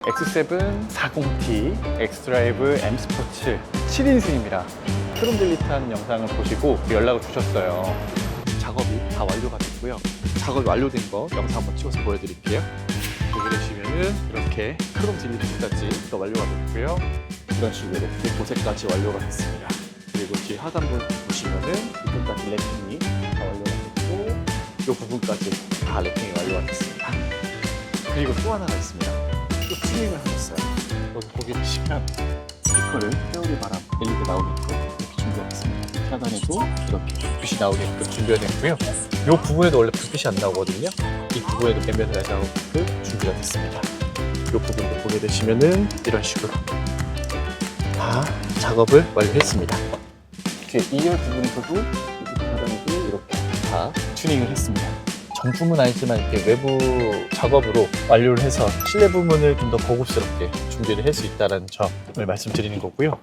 X7 40T 엑스드라이브 M 스포츠 7인승입니다. 크롬 딜리트하는 영상을 보시고 연락을 주셨어요. 작업이 다 완료가 됐고요. 작업이 완료된 거 영상 한번 찍어서 보여드릴게요. 보게 되시면은 이렇게 크롬 딜리트까지 다 완료가 됐고요. 이런 식으로 도색까지 완료가 됐습니다. 그리고 뒤에 하단부 보시면은 이쪽까지 랩핑이 다 완료가 됐고 이 부분까지 다 랩핑이 완료가 됐습니다. 그리고 또 하나가 있습니다. 또 튜닝을 하셨어요. 보게 되시면 스피커를 회오리 바람 LED 나오게끔 됐습니다. 하단에도 이렇게 불빛이 나오게끔 준비가 됐고요. 이 부분에도 원래 불빛이 안 나오거든요. 이 부분에도 뱀에서 나오게끔 준비가 됐습니다. 이 부분도 보게 되시면은 이런 식으로 다 작업을 완료했습니다. 뒤에 2열 부분에서도 하단에도 이렇게 다 튜닝을 했습니다. 정품은 아니지만 이렇게 외부 작업으로 완료를 해서 실내 부분을 좀 더 고급스럽게 준비를 할 수 있다는 점을 말씀드리는 거고요.